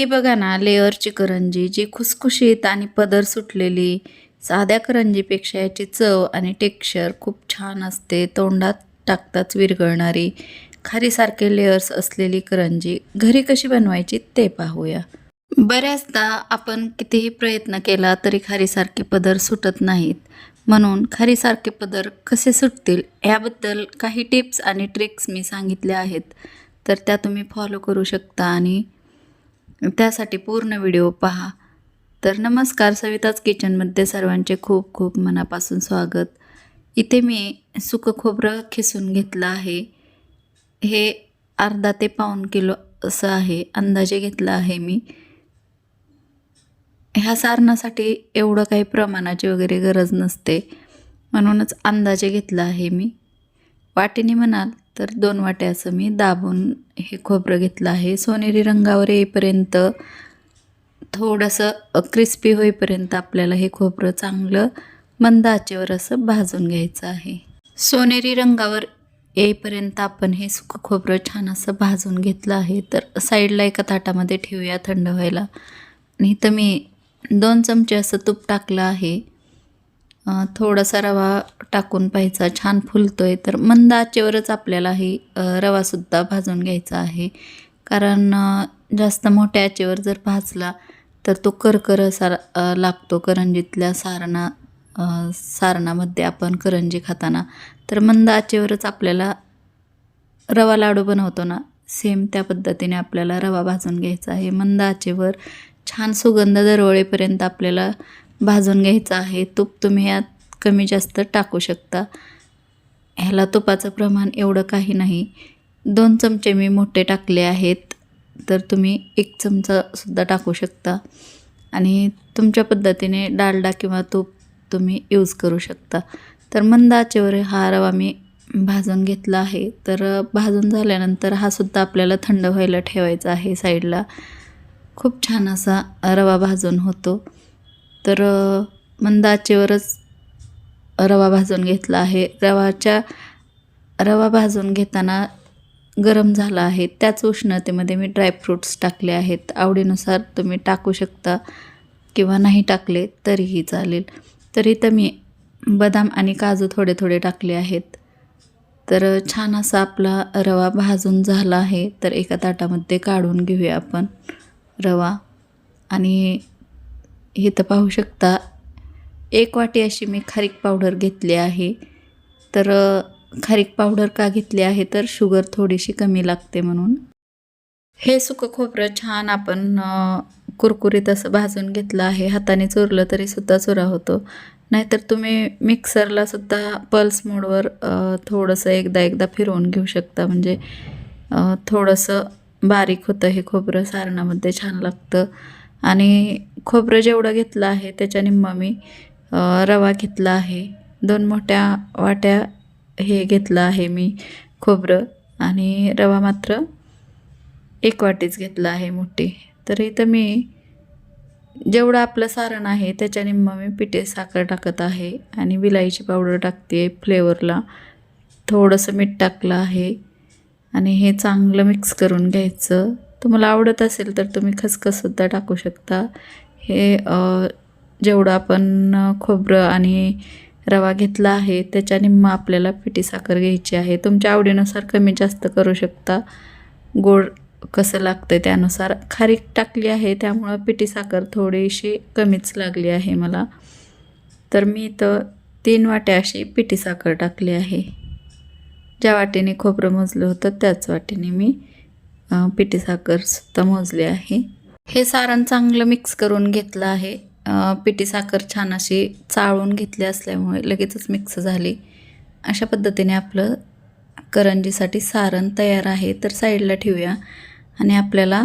ही बघा ना लेअरची करंजी जी खुसखुशीत आणि पदर सुटलेली साध्या करंजीपेक्षा याची चव आणि टेक्स्चर खूप छान असते. तोंडात टाकताच विरघळणारी खारीसारखे लेअर्स असलेली करंजी घरी कशी बनवायची ते पाहूया. बऱ्याचदा आपण कितीही प्रयत्न केला तरी खारीसारखे पदर सुटत नाहीत. म्हणून खारीसारखे पदर कसे सुटतील याबद्दल काही टिप्स आणि ट्रिक्स मी सांगितल्या आहेत. तर त्या तुम्ही फॉलो करू शकता आणि त्यासाठी पूर्ण व्हिडिओ पहा. तर नमस्कार सविताच किचनमध्ये सर्वांचे खूप खूप मनापासून स्वागत. इथे मी सुकं खोबरं खिसून घेतलं आहे. हे अर्धा ते पाऊण किलो असं आहे अंदाजे घेतलं आहे मी. ह्या सारणासाठी एवढं काही प्रमाणाची वगैरे गरज नसते म्हणूनच अंदाजे घेतला आहे मी. वाटीने म्हणाल तर दोन वाटे असं मी दाबून हे खोबरं घेतलं आहे. सोनेरी रंगावर येईपर्यंत थोडंसं क्रिस्पी होईपर्यंत आपल्याला हे खोबरं चांगलं मंद आचेवर असं भाजून घ्यायचं आहे. सोनेरी रंगावर येईपर्यंत आपण हे सुकं खोबरं छान असं भाजून घेतलं आहे. तर साईडला एका ताटामध्ये ठेवूया थंड व्हायला. आणि इथं मी दोन चमचे असं तूप टाकलं आहे. थोडासा रवा टाकून पाहायचा. छान फुलतो आहे तर मंद आचेवरच आपल्याला ही रवासुद्धा भाजून घ्यायचा आहे. कारण जास्त मोठ्या आचेवर जर भाजला तर तो करकर असा लागतो करंजीतल्या सारणा सारणामध्ये आपण करंजी खाताना. तर मंद आचेवरच आपल्याला रवा लाडू बनवतो ना सेम त्या पद्धतीने आपल्याला रवा भाजून घ्यायचा आहे. मंद आचेवर छान सुगंध दरवळेपर्यंत आपल्याला भाजून घ्यायचा आहे. तूप तुम्ही यात कमी जास्त टाकू शकता. ह्याला तुपाचं प्रमाण एवढं काही नाही. दोन चमचे मी मोठे टाकले आहेत. तर तुम्ही एक चमचासुद्धा टाकू शकता. आणि तुमच्या पद्धतीने डालडा किंवा तूप तुम्ही यूज करू शकता. तर मंद आचेवर हा रवा मी भाजून घेतला आहे. तर भाजून झाल्यानंतर हा सुद्धा आपल्याला थंड व्हायला ठेवायचा आहे साईडला खूप छान असा रवा भाजून होतो. तर अ, मंद आचेवरच रवा भाजून घेतला आहे. रवाच्या रवा भाजून घेताना गरम झाला आहे. त्याच उष्णतेमध्ये मी ड्रायफ्रूट्स टाकले आहेत. आवडीनुसार तुम्ही टाकू शकता किंवा नाही टाकले तरीही चालेल. तरी तर मी बदाम आणि काजू थोडे थोडे टाकले आहेत. तर छान असा आपला रवा भाजून झाला आहे. तर एका ताटामध्ये काढून घेऊया आपण रवा. आणि इथं पाहू शकता एक वाटी अशी मी खारीक पावडर घेतली आहे. तर खारीक पावडर का घेतली आहे? तर शुगर थोडीशी कमी लागते म्हणून. हे सुकं खोबरं छान आपण कुरकुरीत असं भाजून घेतलं आहे. हाताने चुरलं तरी सुद्धा चुरा होतो. नाहीतर तुम्ही मिक्सरला सुद्धा पल्स मोडवर थोडंसं एकदा एकदा फिरवून घेऊ शकता. म्हणजे थोडंसं बारीक होतं हे खोबरं सारणामध्ये छान लागतं. आणि खोबरं जेवढं घेतलं आहे त्याच्याने मी रवा घेतला आहे. दोन मोठ्या वाट्या हे घेतलं आहे मी खोबरं. आणि रवा मात्र एक वाटीच घेतला आहे मोठी. तर इथं मी जेवढं आपलं सारण आहे त्याच्याने मी पिठे साखर टाकत आहे आणि विलायची पावडर टाकते फ्लेवरला. थोडंसं मीठ टाकलं आहे आणि हे चांगलं मिक्स करून घ्यायचं. तुम्हाला आवडत असेल तर तुम्ही खसखससुद्धा टाकू शकता. हे जेवढं आपण खोबरं आणि रवा घेतला आहे त्याच्या निम्मा आपल्याला पिठी साखर घ्यायची आहे. तुमच्या आवडीनुसार कमी जास्त करू शकता. गोड कसं लागतं त्यानुसार खारीक टाकली आहे त्यामुळं पिठी साखर थोडीशी कमीच लागली आहे मला. तर मी इथं तीन वाट्या अशी पिठी साखर टाकली आहे. ज्या वाटेने खोबरं मोजलं होतं त्याच वाटेने मी पिठी साखरसुद्धा मोजली आहे. हे सारण चांगलं मिक्स करून घेतलं आहे. पिठी साखर छान अशी चाळून घेतली असल्यामुळे लगेचच मिक्स झाली. अशा पद्धतीने आपलं करंजीसाठी सारण तयार आहे. तर साईडला ठेवूया. आणि आपल्याला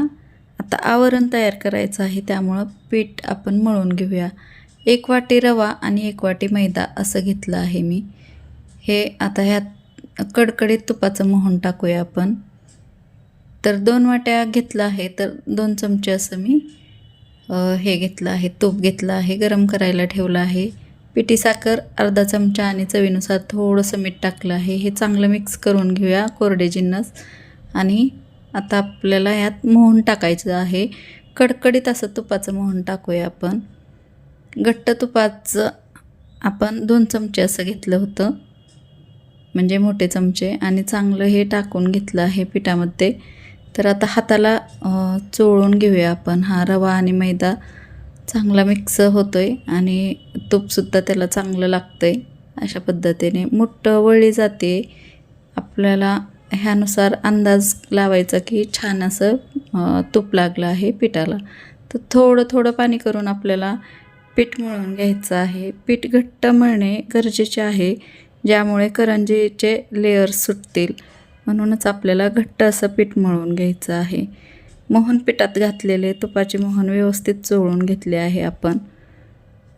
आता आवरण तयार करायचं आहे. त्यामुळं पीठ आपण मळून घेऊया. एक वाटी रवा आणि एक वाटी मैदा असं घेतलं आहे मी. हे आता ह्यात कडकडीत तुपाचं मोहन टाकूया आपण. तर दोन वाट्या घेतलं आहे तर दोन चमचे असं मी हे घेतलं आहे तूप घेतलं आहे गरम करायला ठेवलं आहे. पिठी साखर अर्धा चमचा आणि चवीनुसार थोडंसं मीठ टाकलं आहे. हे चांगलं मिक्स करून घेऊया कोरडे जिन्नस. आणि आता आपल्याला यात मोहन टाकायचं आहे. कडकडीत असं तुपाचं मोहन टाकूया आपण. घट्ट तुपाचं आपण दोन चमचे असं घेतलं होतं. म्हणजे मोठे चमचे. आणि चांगलं हे टाकून घेतलं आहे पिठामध्ये. तर आता हाताला चोळून घेऊया आपण. हा रवा आणि मैदा चांगला मिक्स होतो आहे आणि तूपसुद्धा त्याला चांगलं लागतं आहे अशा पद्धतीने. मोठं वळली जाते. आपल्याला ह्यानुसार अंदाज लावायचा की छान असं तूप लागलं आहे पिठाला. तर थोडं थोडं पाणी करून आपल्याला पीठ मळून घ्यायचं आहे. पीठ घट्ट मळणे गरजेचे आहे ज्यामुळे करंजीचे लेअर्स सुटतील. म्हणूनच आपल्याला घट्ट असं पीठ मळून घ्यायचं आहे. मोहन पिठात घातलेले तुपाचे मोहन व्यवस्थित चोळून घेतले आहे आपण.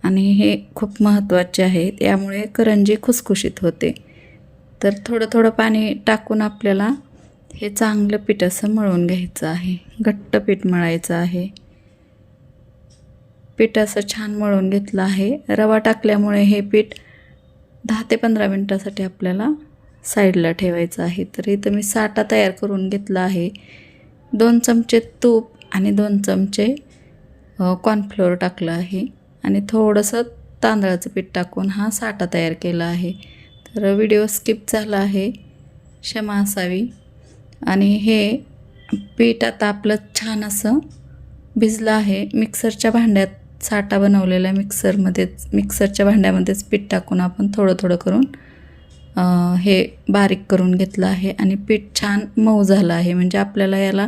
आणि हे खूप महत्त्वाचे आहे त्यामुळे करंजी खुसखुशीत होते. तर थोडं थोडं पाणी टाकून आपल्याला हे चांगलं पीठ असं मळून घ्यायचं आहे. घट्ट पीठ मळायचं आहे. पीठ असं छान मळून घेतलं आहे. रवा टाकल्यामुळे हे पीठ दहा ते पंधरा मिनटासाठी आपल्याला साईडला ठेवायचं आहे. तर इथं मी साठा तयार करून घेतला आहे. दोन चमचे तूप आणि दोन चमचे कॉर्नफ्लोअर टाकलं आहे. आणि थोडंसं तांदळाचं पीठ टाकून हा साठा तयार केला आहे. तर व्हिडिओ स्किप झाला आहे. क्षमा असावी. आणि हे पीठ आता आपलं छान असं भिजलं आहे. मिक्सरच्या भांड्यात साठा बनवलेला मिक्सरमध्येच मिक्सरच्या भांड्यामध्येच पीठ टाकून आपण थोडं थोडं करून हे बारीक करून घेतलं आहे आणि पीठ छान मऊ झालं आहे. म्हणजे आपल्याला याला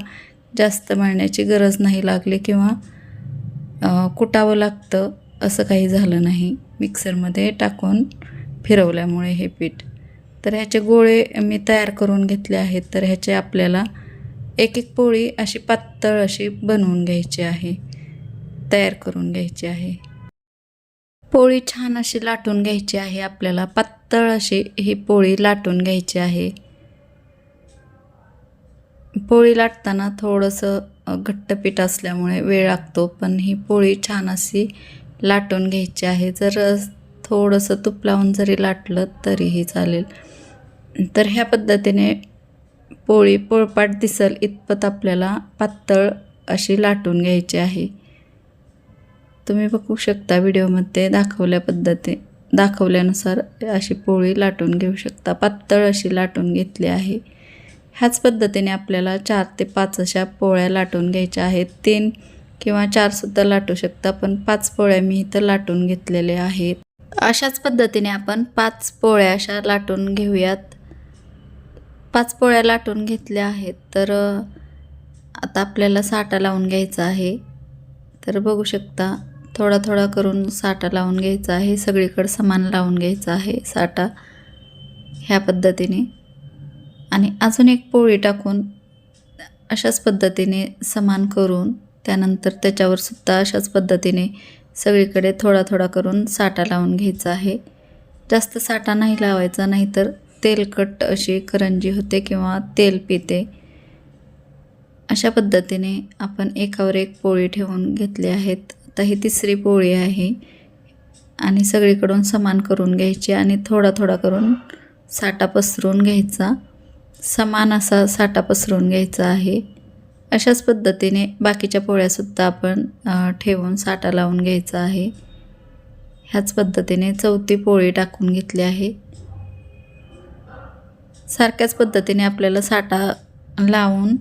जास्त मळण्याची गरज नाही लागली किंवा कुटावं लागतं असं काही झालं नाही. मिक्सरमध्ये टाकून फिरवल्यामुळे हे पीठ. तर ह्याचे गोळे मी तयार करून घेतले आहेत. तर ह्याचे आपल्याला एक एक पोळी अशी पातळ अशी बनवून घ्यायची आहे. तयार करून घ्यायची आहे. पोळी छान अशी लाटून घ्यायची आहे आपल्याला. पातळ अशी ही पोळी लाटून घ्यायची आहे. पोळी लाटताना थोडंसं घट्ट पीठ असल्यामुळे वेळ लागतो पण ही पोळी छान अशी लाटून घ्यायची आहे. जर थोडंसं तूप लावून जरी लाटलं तरीही चालेल. तर ह्या पद्धतीने पोळी पोळपाट दिसल इतपत आपल्याला पातळ अशी लाटून घ्यायची आहे. तुम्ही बघू शकता व्हिडिओमध्ये दाखवल्या पद्धती दाखवल्यानुसार अशी पोळी लाटून घेऊ शकता. पातळ अशी लाटून घेतली आहे. ह्याच पद्धतीने आपल्याला चार ते पाच अशा पोळ्या लाटून घ्यायच्या आहेत. तीन किंवा चारसुद्धा लाटू शकता पण पाच पोळ्या मी इथं लाटून घेतलेल्या आहेत. अशाच पद्धतीने आपण पाच पोळ्या अशा लाटून घेऊयात. पाच पोळ्या लाटून घेतल्या आहेत तर आता आपल्याला साठा लावून घ्यायचा आहे. तर बघू शकता थोडा थोडा करून साठा लावून घ्यायचा आहे. सगळीकडं समान लावून घ्यायचा आहे साठा ह्या पद्धतीने. आणि अजून एक पोळी टाकून अशाच पद्धतीने समान करून त्यानंतर त्याच्यावर सुद्धा अशाच पद्धतीने सगळीकडे थोडा थोडा करून साठा लावून घ्यायचा आहे. जास्त साठा नाही लावायचा नाहीतर तेलकट अशी करंजी होते किंवा तेल पिते. अशा पद्धतीने आपण एकावर एक पोळी ठेवून घेतली आहेत. आता ही तिसरी पोळी आहे. आणि सगळीकडून समान करून घ्यायची आणि थोडा थोडा करून साठा पसरून घ्यायचा. समान असा साठा पसरून घ्यायचा आहे. अशाच पद्धतीने बाकीच्या पोळ्यासुद्धा आपण ठेवून साठा लावून घ्यायचा आहे. ह्याच पद्धतीने चौथी पोळी टाकून घेतली आहे. सारख्याच पद्धतीने आपल्याला साठा लावून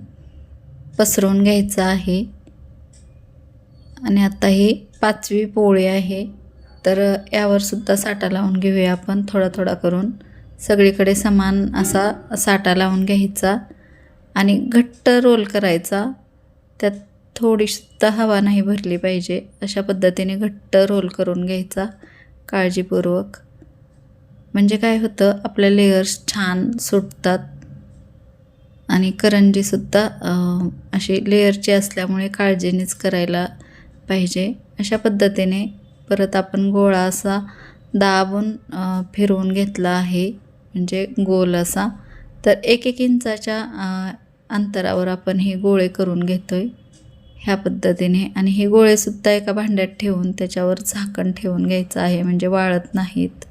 पसरवून घ्यायचा आहे. आणि आत्ता ही पाचवी पोळी आहे. तर यावर सुद्धा साठा लावून घेऊया आपण थोडा थोडा करून. सगळीकडे समान असा साठा लावून घ्यायचा आणि घट्ट रोल करायचा. त्यात थोडीसुद्धा हवा नाही भरली पाहिजे अशा पद्धतीने घट्ट रोल करून घ्यायचा काळजीपूर्वक. म्हणजे काय होतं आपल्या लेयर्स छान सुटतात आणि करंजीसुद्धा अशी लेअरची असल्यामुळे काळजीनेच करायला पाहिजे. अशा पद्धतीने परत आपण गोळा असा दाबून फिरवून घेतला आहे म्हणजे गोल असा. तर एक एक इंचाच्या अंतरावर आपण हे गोळे करून घेतो आहे ह्या पद्धतीने. आणि हे गोळेसुद्धा एका भांड्यात ठेवून त्याच्यावर झाकण ठेवून घ्यायचं आहे म्हणजे वाळत नाहीत.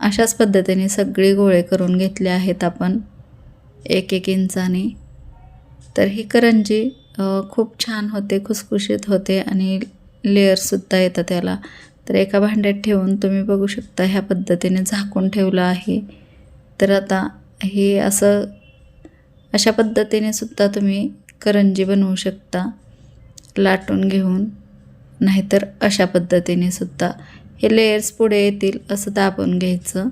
अशाच पद्धतीने सगळे गोळे करून घेतले आहेत आपण एक एक इंचाने. तर ही करंजी खूप छान होते खुसखुशीत होते आणि लेअरसुद्धा येतं त्याला तर एका भांड्यात ठेवून तुम्ही बघू शकता ह्या पद्धतीने झाकून ठेवलं आहे. तर आता हे असं अशा पद्धतीने सुद्धा तुम्ही करंजी बनवू शकता लाटून घेऊन. नाहीतर अशा पद्धतीने सुद्धा हे लेयर्स पुढे येतील असं दाबून घ्यायचं.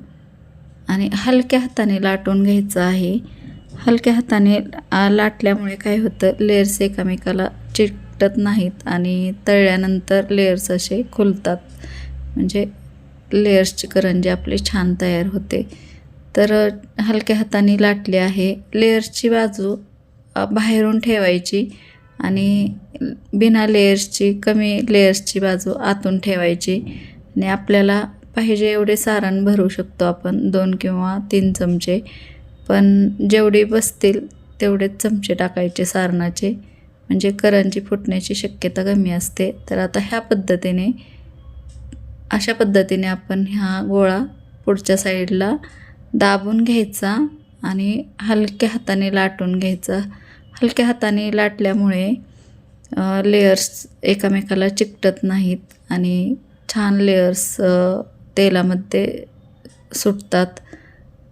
आणि हलक्या हाताने लाटून घ्यायचं आहे. हलक्या हाताने लाटल्यामुळे काय होतं लेयर्स एकामेकाला चिकटत नाहीत आणि तळल्यानंतर लेयर्स असे खुलतात. म्हणजे लेयर्सची करंजी आपली छान तयार होते. तर हलक्या हाताने लाटले आहे. लेयर्सची बाजू बाहेरून ठेवायची आणि बिना लेयर्सची कमी लेयर्सची बाजू आतून ठेवायची. आणि आपल्याला पाहिजे एवढे सारण भरू शकतो आपण दोन किंवा तीन चमचे. पण जेवढे बसतील तेवढेच चमचे टाकायचे सारणाचे. म्हणजे करंजी फुटण्याची शक्यता कमी असते. तर आता ह्या पद्धतीने अशा पद्धतीने आपण ह्या गोळा पुढच्या साईडला दाबून घ्यायचा आणि हलक्या हाताने लाटून घ्यायचा. हलक्या हाताने लाटल्यामुळे लेयर्स एकामेकाला चिकटत नाहीत आणि छान लेयर्स तेलामध्ये सुटतात.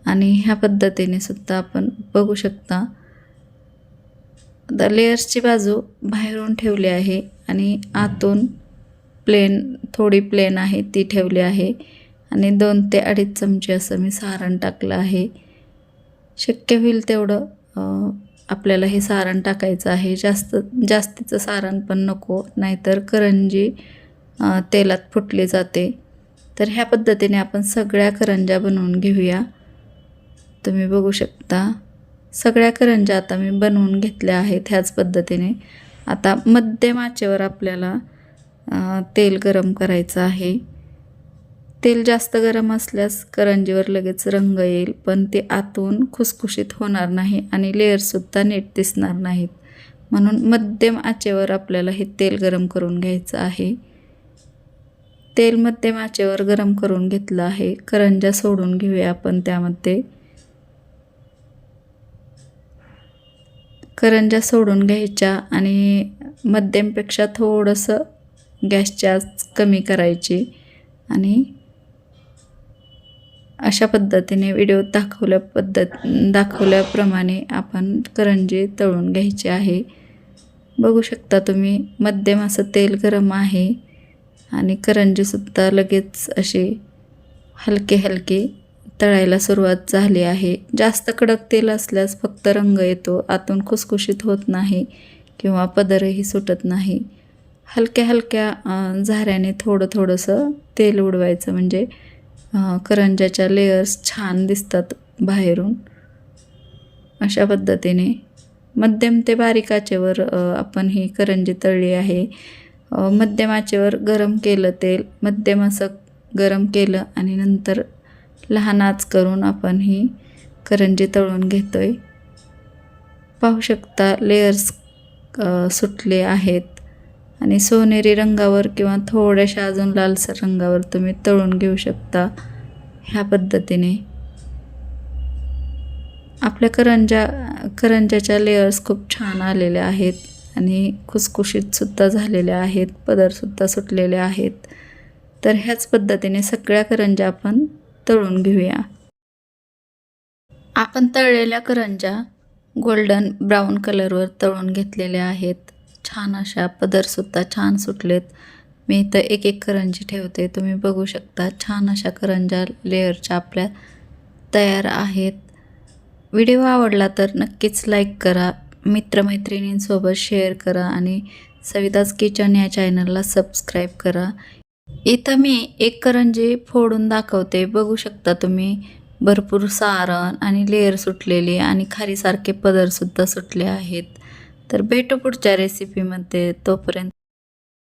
आणि ह्या पद्धतीने सुद्धा आपण बघू शकता. आता लेयर्सची बाजू बाहेरून ठेवली आहे आणि आतून प्लेन थोडी प्लेन आहे ती ठेवली आहे. आणि दोन ते अडीच चमचे असं मी सारण टाकलं आहे. शक्य होईल तेवढं आपल्याला हे सारण टाकायचं आहे. जास्त जास्तीचं सारण पण नको नाहीतर करंजी तेलात फुटली जाते. तर ह्या पद्धतीने आपण सगळ्या करंज्या बनवून घेऊया. तुम्ही बघू शकता. सगळ्या करंज्या आता मी बनवून घेतल्या आहेत ह्याच पद्धतीने. आता मध्यम आचेवर आपल्याला तेल गरम करायचं आहे. तेल जास्त गरम असल्यास करंजीवर लगेच रंग येईल पण ते आतून खुसखुशीत होणार नाही आणि लेअरसुद्धा नीट दिसणार नाहीत. म्हणून मध्यम आचेवर आपल्याला हे तेल गरम करून घ्यायचं आहे. तेल मध्यम आचेवर गरम करून घेतलं आहे. करंज्या सोडून घेऊया आपण त्यामध्ये. करंज्या सोडून घ्यायच्या आणि मध्यमपेक्षा थोडंसं गॅसची आच कमी करायची. आणि अशा पद्धतीने व्हिडिओ दाखवल्या पद्धत दाखवल्याप्रमाणे आपण करंजी तळून घ्यायचे आहे. बघू शकता तुम्ही मध्यम असं तेल गरम आहे आणि करंजीसुद्धा लगेच असे हलके हलके तळायला सुरुवात झाली आहे. जास्त कडक तेल असल्यास फक्त रंग येतो आतून खुसखुशीत होत नाही किंवा पदरही सुटत नाही. हलक्या हलक्या झाऱ्याने थोडं थोडंसं तेल उडवायचं म्हणजे करंजाच्या करंज्याच्या लेयर्स छान दिसतात बाहेरून. अशा पद्धतीने मध्यम ते बारीक आचेवर आपण ही करंजी तळली आहे. मध्यम आचेवर गरम केलं तेल मध्यम असं गरम केलं आणि नंतर लहान आच करून आपण ही करंजी तळून घेतो आहे पाहू शकता लेयर्स सुटले आहेत. आणि सोनेरी रंगावर किंवा थोड्याशा अजून लालसर रंगावर तुम्ही तळून घेऊ शकता ह्या पद्धतीने. आपल्या करंजा करंजाच्या लेयर्स खूप छान आलेल्या आहेत आणि खुसखुशीतसुद्धा झालेल्या आहेत पदरसुद्धा सुटलेले आहेत. तर ह्याच पद्धतीने सगळ्या करंजा आपण तळून घेऊया. आपण तळलेल्या करंजा गोल्डन ब्राऊन कलरवर तळून घेतलेल्या आहेत. छान अशा पदरसुद्धा छान सुटलेत. मी इथं एक एक करंजी ठेवते. तुम्ही बघू शकता छान अशा करंजा लेअरच्या आपल्या तयार आहेत. व्हिडिओ आवडला तर नक्कीच लाईक करा मित्रमैत्रिणींसोबत शेअर करा आणि सविताज किचन या चॅनलला सबस्क्राईब करा. इथं मी एक करंजी फोडून दाखवते. बघू शकता तुम्ही भरपूर सारण आणि लेअर सुटलेली आणि खारीसारखे पदरसुद्धा सुटले आहेत. तर भेटू पुढच्या रेसिपीमध्ये तोपर्यंत